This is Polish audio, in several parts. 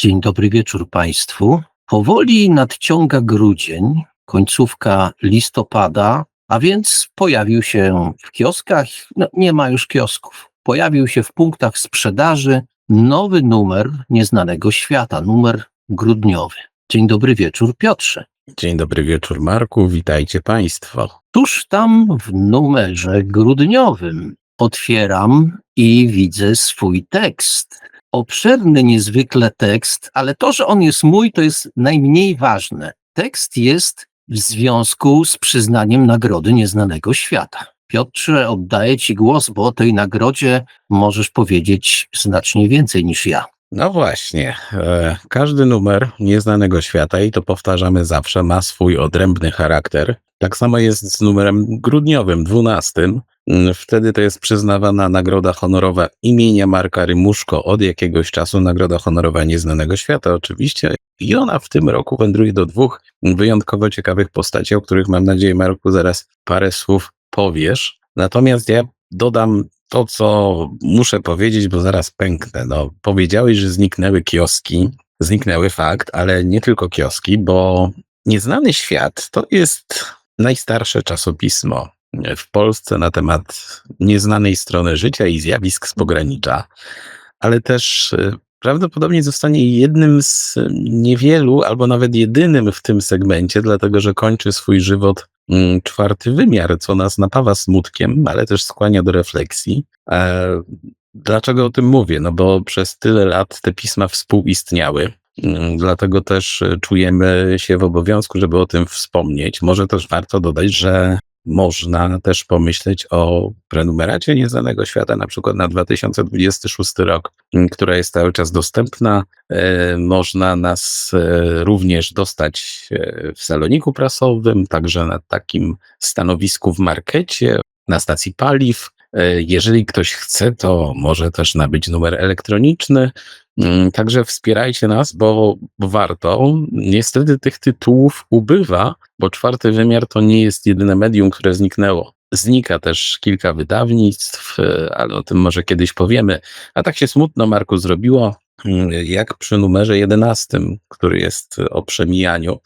Dzień dobry wieczór Państwu. Powoli nadciąga grudzień, końcówka listopada, a więc pojawił się w kioskach, no nie ma już kiosków, pojawił się w punktach sprzedaży nowy numer Nieznanego Świata, numer grudniowy. Dzień dobry wieczór Piotrze. Dzień dobry wieczór Marku, witajcie Państwo. Tuż tam w numerze grudniowym otwieram i widzę swój tekst. Obszerny niezwykle tekst, ale to, że on jest mój, to jest najmniej ważne. Tekst jest w związku z przyznaniem Nagrody Nieznanego Świata. Piotrze, oddaję Ci głos, bo o tej nagrodzie możesz powiedzieć znacznie więcej niż ja. No właśnie, e, każdy numer Nieznanego Świata, i to powtarzamy zawsze, ma swój odrębny charakter. Tak samo jest z numerem grudniowym, 12. Mm, Wtedy to jest przyznawana nagroda honorowa imienia Marka Rymuszko od jakiegoś czasu, nagroda honorowa Nieznanego Świata oczywiście. I ona w tym roku wędruje do dwóch wyjątkowo ciekawych postaci, o których mam nadzieję, Marku, zaraz parę słów powiesz. Natomiast ja dodam to, co muszę powiedzieć, bo zaraz pęknę. No, powiedziałeś, że zniknęły kioski. Zniknęły fakt, ale nie tylko kioski, bo Nieznany Świat to jest najstarsze czasopismo w Polsce na temat nieznanej strony życia i zjawisk z pogranicza, ale też y, prawdopodobnie zostanie jednym z niewielu, albo nawet jedynym w tym segmencie, dlatego że kończy swój żywot mm, czwarty wymiar, co nas napawa smutkiem, ale też skłania do refleksji. E, Dlaczego o tym mówię? No bo przez tyle lat te pisma współistniały. Mm, Dlatego też y, czujemy się w obowiązku, żeby o tym wspomnieć. Może też warto dodać, że można też pomyśleć o prenumeracie Nieznanego Świata, na przykład na 2026 rok, m, która jest cały czas dostępna. E, Można nas e, również dostać e, w saloniku prasowym, także na takim stanowisku w markecie, na stacji paliw. Jeżeli ktoś chce, to może też nabyć numer elektroniczny. Mm, Także wspierajcie nas, bo warto. Niestety tych tytułów ubywa, bo czwarty wymiar to nie jest jedyne medium, które zniknęło. Znika też kilka wydawnictw, e, ale o tym może kiedyś powiemy. A tak się smutno, Marku, zrobiło, mm, jak przy numerze 11, który jest o przemijaniu.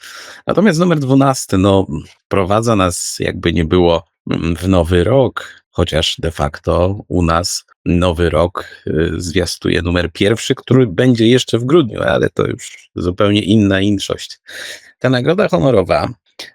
Natomiast numer 12, no, prowadza nas, jakby nie było, mm, w nowy rok, chociaż de facto u nas nowy rok y, zwiastuje numer pierwszy, który będzie jeszcze w grudniu, ale to już zupełnie inna inszość. Ta nagroda honorowa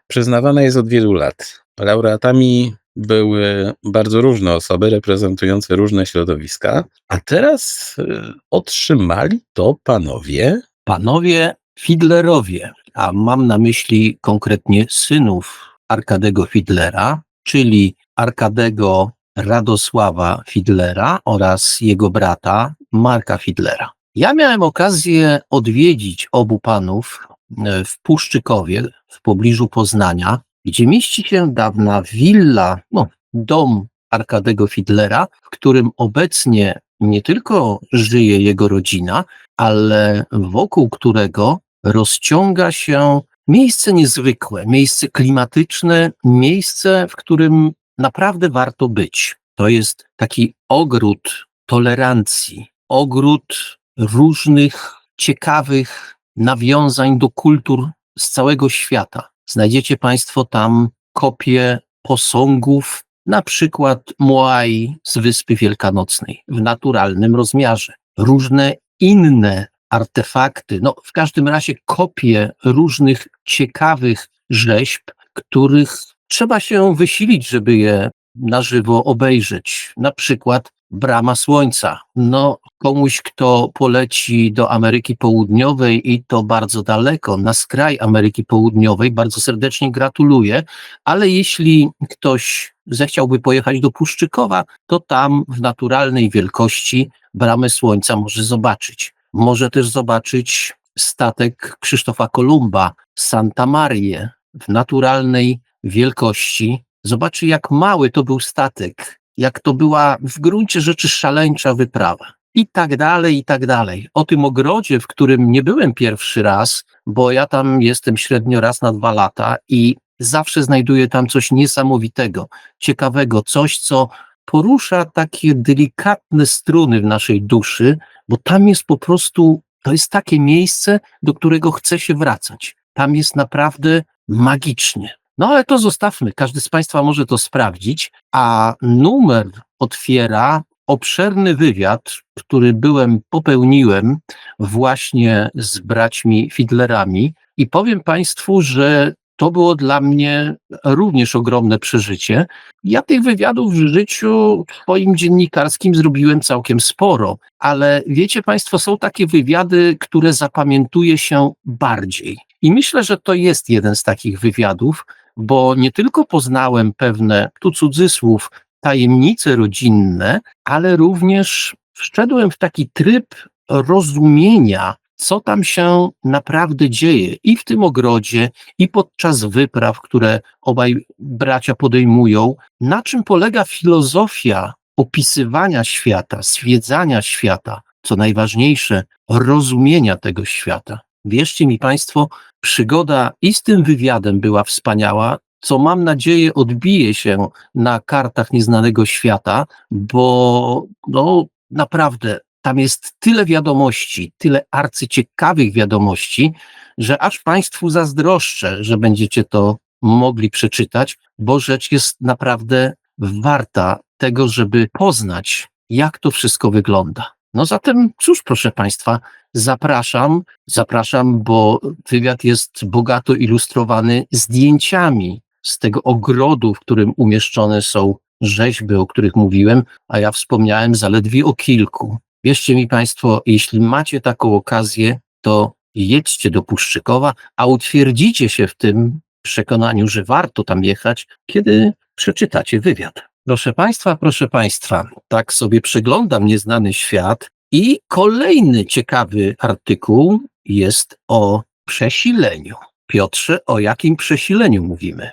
przyznawana jest od wielu lat. Laureatami były bardzo różne osoby reprezentujące różne środowiska, a teraz y, otrzymali to panowie. Panowie Fidlerowie, a mam na myśli konkretnie synów Arkadego Fidlera, czyli Arkadego Radosława Fidlera oraz jego brata Marka Fidlera. Ja miałem okazję odwiedzić obu panów e, w Puszczykowie, w pobliżu Poznania, gdzie mieści się dawna willa, no, dom Arkadego Fidlera, w którym obecnie nie tylko żyje jego rodzina, ale wokół którego rozciąga się miejsce niezwykłe, miejsce klimatyczne, miejsce, w którym naprawdę warto być. To jest taki ogród tolerancji, ogród różnych ciekawych nawiązań do kultur z całego świata. Znajdziecie Państwo tam kopie posągów, na przykład Moai z Wyspy Wielkanocnej w naturalnym rozmiarze. Różne inne artefakty, no w każdym razie kopie różnych ciekawych rzeźb, których trzeba się wysilić, żeby je na żywo obejrzeć. Na przykład Brama Słońca. No, komuś, kto poleci do Ameryki Południowej i to bardzo daleko, na skraj Ameryki Południowej, bardzo serdecznie gratuluję, ale jeśli ktoś zechciałby pojechać do Puszczykowa, to tam w naturalnej wielkości Bramę Słońca może zobaczyć. Może też zobaczyć statek Krzysztofa Kolumba, Santa Marię w naturalnej wielkości. Zobaczy, jak mały to był statek, jak to była w gruncie rzeczy szaleńcza wyprawa. I tak dalej, i tak dalej. O tym ogrodzie, w którym nie byłem pierwszy raz, bo ja tam jestem średnio raz na dwa lata i zawsze znajduję tam coś niesamowitego, ciekawego, coś, co porusza takie delikatne struny w naszej duszy, bo tam jest po prostu to jest takie miejsce, do którego chce się wracać. Tam jest naprawdę magicznie. No ale to zostawmy, każdy z Państwa może to sprawdzić, a numer otwiera obszerny wywiad, który byłem, popełniłem właśnie z braćmi Fidlerami i powiem Państwu, że to było dla mnie również ogromne przeżycie. Ja tych wywiadów w życiu swoim dziennikarskim zrobiłem całkiem sporo, ale wiecie Państwo, są takie wywiady, które zapamiętuje się bardziej. I myślę, że to jest jeden z takich wywiadów, bo nie tylko poznałem pewne, tu cudzysłów, tajemnice rodzinne, ale również wszedłem w taki tryb rozumienia, co tam się naprawdę dzieje i w tym ogrodzie, i podczas wypraw, które obaj bracia podejmują, na czym polega filozofia opisywania świata, zwiedzania świata, co najważniejsze, rozumienia tego świata. Wierzcie mi Państwo, przygoda i z tym wywiadem była wspaniała, co mam nadzieję odbije się na kartach nieznanego świata, bo no naprawdę tam jest tyle wiadomości, tyle arcyciekawych wiadomości, że aż Państwu zazdroszczę, że będziecie to mogli przeczytać, bo rzecz jest naprawdę warta tego, żeby poznać, jak to wszystko wygląda. No zatem, cóż, proszę Państwa, zapraszam, zapraszam, bo wywiad jest bogato ilustrowany zdjęciami z tego ogrodu, w którym umieszczone są rzeźby, o których mówiłem, a ja wspomniałem zaledwie o kilku. Wierzcie mi Państwo, jeśli macie taką okazję, to jedźcie do Puszczykowa, a utwierdzicie się w tym przekonaniu, że warto tam jechać, kiedy przeczytacie wywiad. Proszę Państwa, proszę Państwa, tak sobie przeglądam nieznany świat i kolejny ciekawy artykuł jest o przesileniu. Piotrze, o jakim przesileniu mówimy?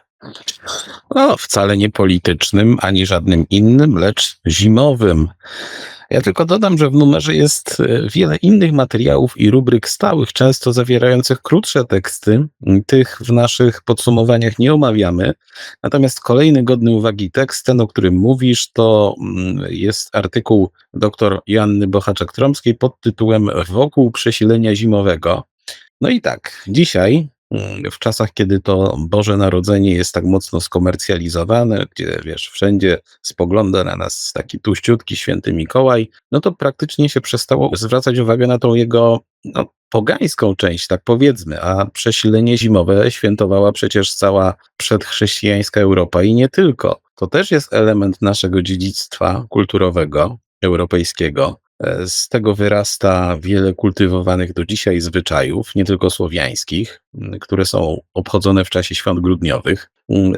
No, wcale nie politycznym, ani żadnym innym, lecz zimowym. Ja tylko dodam, że w numerze jest e, wiele innych materiałów i rubryk stałych, często zawierających krótsze teksty. Tych w naszych podsumowaniach nie omawiamy. Natomiast kolejny godny uwagi tekst, ten o którym mówisz, to mm, jest artykuł dr Joanny Bochaczek-Tromskiej pod tytułem Wokół przesilenia zimowego. No i tak, dzisiaj w czasach, kiedy to Boże Narodzenie jest tak mocno skomercjalizowane, gdzie wiesz, wszędzie spogląda na nas taki tuściutki święty Mikołaj, no to praktycznie się przestało zwracać uwagę na tą jego no, pogańską część, tak powiedzmy, a przesilenie zimowe świętowała przecież cała przedchrześcijańska Europa i nie tylko. To też jest element naszego dziedzictwa kulturowego, europejskiego. E, z tego wyrasta wiele kultywowanych do dzisiaj zwyczajów, nie tylko słowiańskich, które są obchodzone w czasie świąt grudniowych.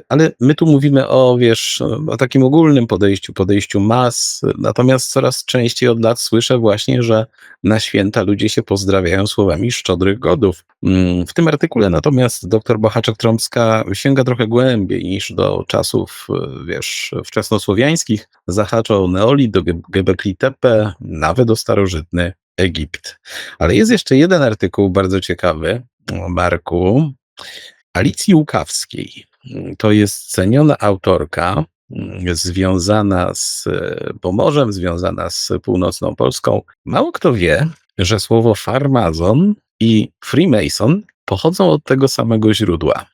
Ale my tu mówimy o, wiesz, o takim ogólnym podejściu, podejściu mas. Natomiast coraz częściej od lat słyszę właśnie, że na święta ludzie się pozdrawiają słowami szczodrych godów. W tym artykule natomiast dr Bochaczek-Trąbska sięga trochę głębiej niż do czasów, wiesz, wczesnosłowiańskich. Zahacza o Neolit, do Gebekli Tepe, nawet o starożytny Egipt. Ale jest jeszcze jeden artykuł bardzo ciekawy, Marku, Alicji Łukawskiej. To jest ceniona autorka, związana z Pomorzem, związana z północną Polską. Mało kto wie, że słowo farmazon i freemason pochodzą od tego samego źródła.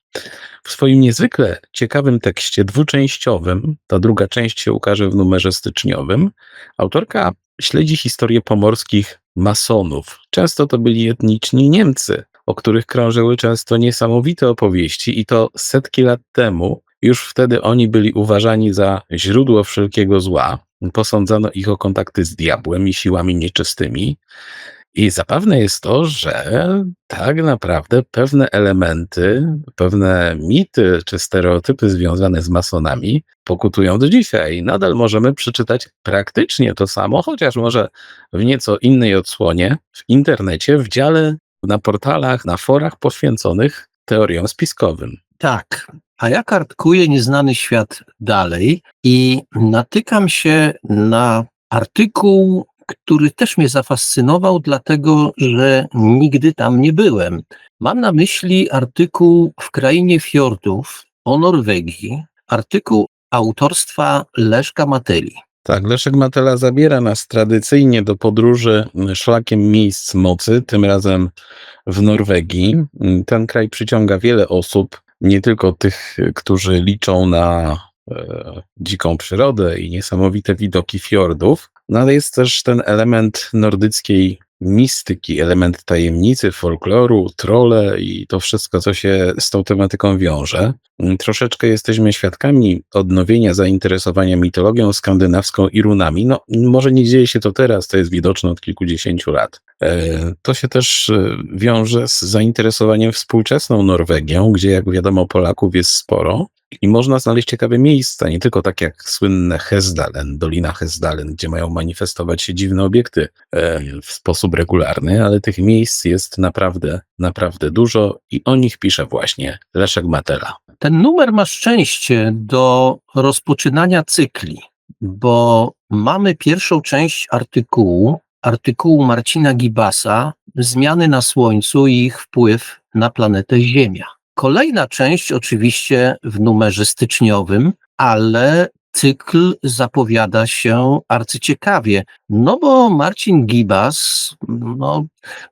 W swoim niezwykle ciekawym tekście dwuczęściowym, ta druga część się ukaże w numerze styczniowym, autorka śledzi historię pomorskich masonów. Często to byli etniczni Niemcy, o których krążyły często niesamowite opowieści i to setki lat temu. Już wtedy oni byli uważani za źródło wszelkiego zła. Posądzano ich o kontakty z diabłem i siłami nieczystymi. I zabawne jest to, że tak naprawdę pewne elementy, pewne mity czy stereotypy związane z masonami pokutują do dzisiaj. Nadal możemy przeczytać praktycznie to samo, chociaż może w nieco innej odsłonie w internecie, w dziale na portalach, na forach poświęconych teoriom spiskowym. Tak, a ja kartkuję nieznany świat dalej i natykam się na artykuł, który też mnie zafascynował, dlatego że nigdy tam nie byłem. Mam na myśli artykuł w krainie fiordów o Norwegii, artykuł autorstwa Leszka Mateli. Tak, Leszek Matela zabiera nas tradycyjnie do podróży szlakiem miejsc mocy, tym razem w Norwegii. Ten kraj przyciąga wiele osób, nie tylko tych, którzy liczą na e, dziką przyrodę i niesamowite widoki fiordów, no ale jest też ten element nordyckiej mistyki, element tajemnicy, folkloru, trole i to wszystko, co się z tą tematyką wiąże. Troszeczkę jesteśmy świadkami odnowienia zainteresowania mitologią skandynawską i runami. No, może nie dzieje się to teraz, to jest widoczne od kilkudziesięciu lat. E, To się też e, wiąże z zainteresowaniem współczesną Norwegią, gdzie, jak wiadomo, Polaków jest sporo. I można znaleźć ciekawe miejsca, nie tylko tak jak słynne Hesdalen, Dolina Hesdalen, gdzie mają manifestować się dziwne obiekty e, w sposób regularny, ale tych miejsc jest naprawdę, naprawdę dużo i o nich pisze właśnie Leszek Matela. Ten numer ma szczęście do rozpoczynania cykli, bo mamy pierwszą część artykułu, artykułu Marcina Gibasa, Zmiany na Słońcu i ich wpływ na planetę Ziemia. Kolejna część oczywiście w numerze styczniowym, ale cykl zapowiada się arcyciekawie, no bo Marcin Gibas, no,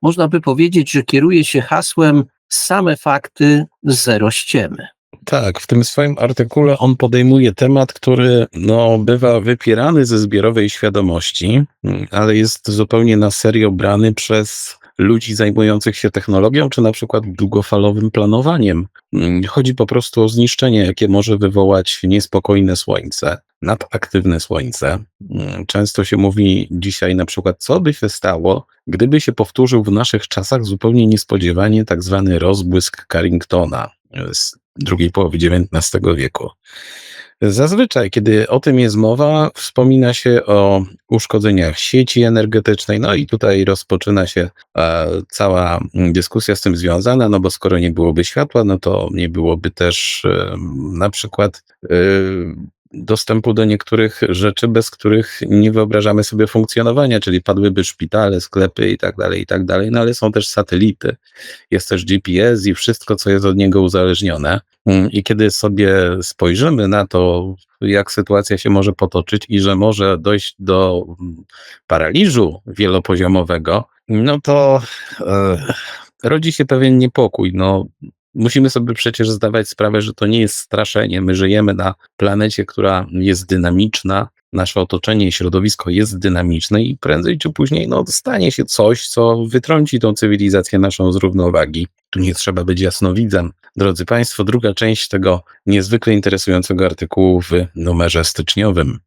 można by powiedzieć, że kieruje się hasłem same fakty, zero ściemy. Tak, w tym swoim artykule on podejmuje temat, który no, bywa wypierany ze zbiorowej świadomości, ale jest zupełnie na serio brany przez ludzi zajmujących się technologią, czy na przykład długofalowym planowaniem. Mm, Chodzi po prostu o zniszczenie, jakie może wywołać niespokojne słońce, nadaktywne słońce. Mm, Często się mówi dzisiaj na przykład, co by się stało, gdyby się powtórzył w naszych czasach zupełnie niespodziewanie tak zwany rozbłysk Carringtona z drugiej połowy XIX wieku. Zazwyczaj, kiedy o tym jest mowa, wspomina się o uszkodzeniach sieci energetycznej, no i tutaj rozpoczyna się e, cała dyskusja z tym związana, no bo skoro nie byłoby światła, no to nie byłoby też e, na przykład e, dostępu do niektórych rzeczy, bez których nie wyobrażamy sobie funkcjonowania, czyli padłyby szpitale, sklepy i tak dalej, i tak dalej, no ale są też satelity, jest też GPS i wszystko, co jest od niego uzależnione. Mm, I kiedy sobie spojrzymy na to, jak sytuacja się może potoczyć i że może dojść do mm, paraliżu wielopoziomowego, no to e, rodzi się pewien niepokój. No, musimy sobie przecież zdawać sprawę, że to nie jest straszenie. My żyjemy na planecie, która jest dynamiczna, nasze otoczenie i środowisko jest dynamiczne i prędzej czy później no, stanie się coś, co wytrąci tą cywilizację naszą z równowagi. Tu nie trzeba być jasnowidzem. Drodzy Państwo, druga część tego niezwykle interesującego artykułu w numerze styczniowym.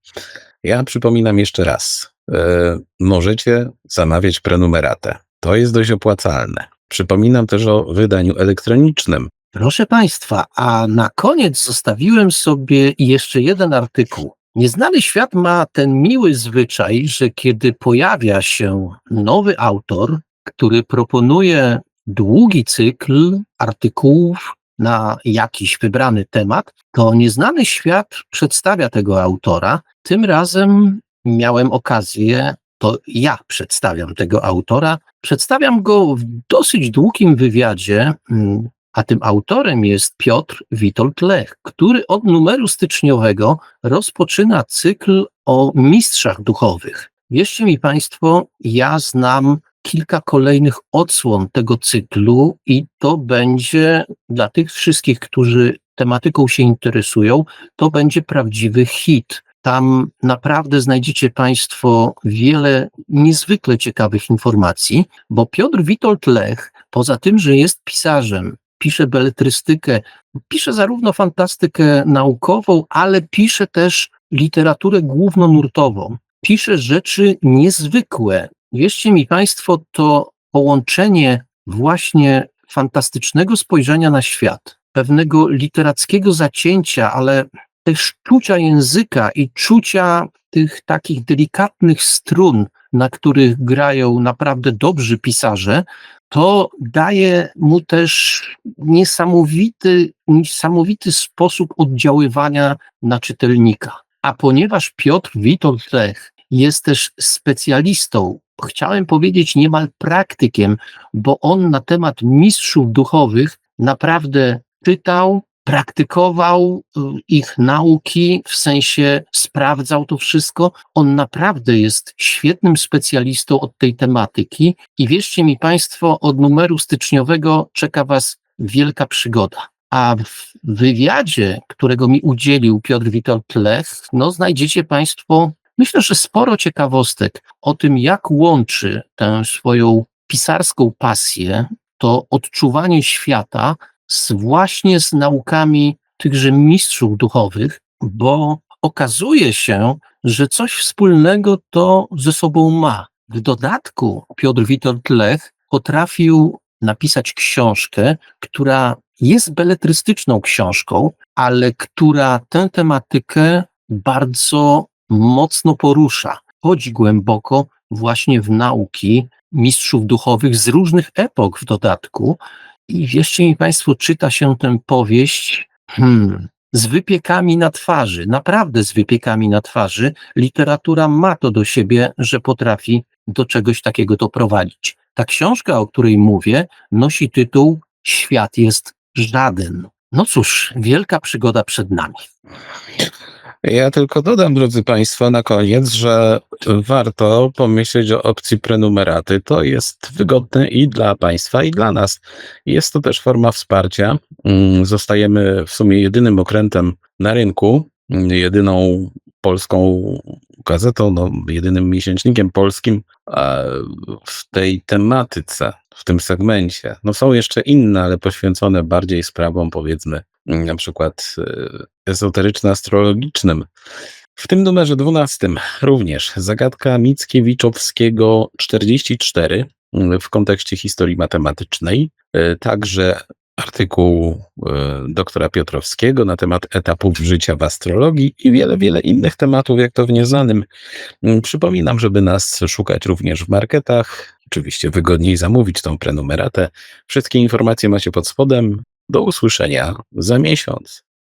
Ja przypominam jeszcze raz, e, możecie zamawiać prenumeratę. To jest dość opłacalne. Przypominam też o wydaniu elektronicznym. Proszę Państwa, a na koniec zostawiłem sobie jeszcze jeden artykuł. Nieznany świat ma ten miły zwyczaj, że kiedy pojawia się nowy autor, który proponuje długi cykl artykułów na jakiś wybrany temat, to nieznany świat przedstawia tego autora. Tym razem miałem okazję, to ja przedstawiam tego autora. Przedstawiam go w dosyć długim wywiadzie mm, a tym autorem jest Piotr Witold Lech, który od numeru styczniowego rozpoczyna cykl o mistrzach duchowych. Wierzcie mi Państwo, ja znam kilka kolejnych odsłon tego cyklu i to będzie dla tych wszystkich, którzy tematyką się interesują, to będzie prawdziwy hit. Tam naprawdę znajdziecie Państwo wiele niezwykle ciekawych informacji, bo Piotr Witold Lech, poza tym, że jest pisarzem, pisze beletrystykę, pisze zarówno fantastykę naukową, ale pisze też literaturę głównonurtową. Pisze rzeczy niezwykłe. Wierzcie mi Państwo, to połączenie właśnie fantastycznego spojrzenia na świat, pewnego literackiego zacięcia, ale też czucia języka i czucia tych takich delikatnych strun, na których grają naprawdę dobrzy pisarze, to daje mu też niesamowity, niesamowity sposób oddziaływania na czytelnika. A ponieważ Piotr Witold Lech jest też specjalistą, chciałem powiedzieć niemal praktykiem, bo on na temat mistrzów duchowych naprawdę czytał, praktykował y, ich nauki, w sensie sprawdzał to wszystko. On naprawdę jest świetnym specjalistą od tej tematyki i wierzcie mi Państwo, od numeru styczniowego czeka Was wielka przygoda. A w wywiadzie, którego mi udzielił Piotr Witold Lech, no znajdziecie Państwo, myślę, że sporo ciekawostek o tym, jak łączy tę swoją pisarską pasję, to odczuwanie świata z właśnie z naukami tychże mistrzów duchowych, bo okazuje się, że coś wspólnego to ze sobą ma. W dodatku Piotr Witold Lech potrafił napisać książkę, która jest beletrystyczną książką, ale która tę tematykę bardzo mocno porusza. Chodzi głęboko właśnie w nauki mistrzów duchowych z różnych epok w dodatku. I wierzcie mi Państwo, czyta się tę powieść hmm, z wypiekami na twarzy, naprawdę z wypiekami na twarzy. Literatura ma to do siebie, że potrafi do czegoś takiego doprowadzić. Ta książka, o której mówię, nosi tytuł Świat jest żaden. No cóż, wielka przygoda przed nami. Ja tylko dodam, drodzy Państwo, na koniec, że warto pomyśleć o opcji prenumeraty. To jest wygodne i dla Państwa, i dla nas. Jest to też forma wsparcia. Mm, Zostajemy w sumie jedynym okrętem na rynku, jedyną polską gazetą, no, jedynym miesięcznikiem polskim w tej tematyce, w tym segmencie. No są jeszcze inne, ale poświęcone bardziej sprawom, powiedzmy, mm, na przykład e, ezoteryczno-astrologicznym. W tym numerze 12 również zagadka Mickiewiczowskiego 44 mm, w kontekście historii matematycznej, e, także artykuł e, doktora Piotrowskiego na temat etapów życia w astrologii i wiele, wiele innych tematów, jak to w nieznanym. Mm, Przypominam, żeby nas szukać również w marketach. Oczywiście wygodniej zamówić tą prenumeratę. Wszystkie informacje macie pod spodem. Do usłyszenia za miesiąc.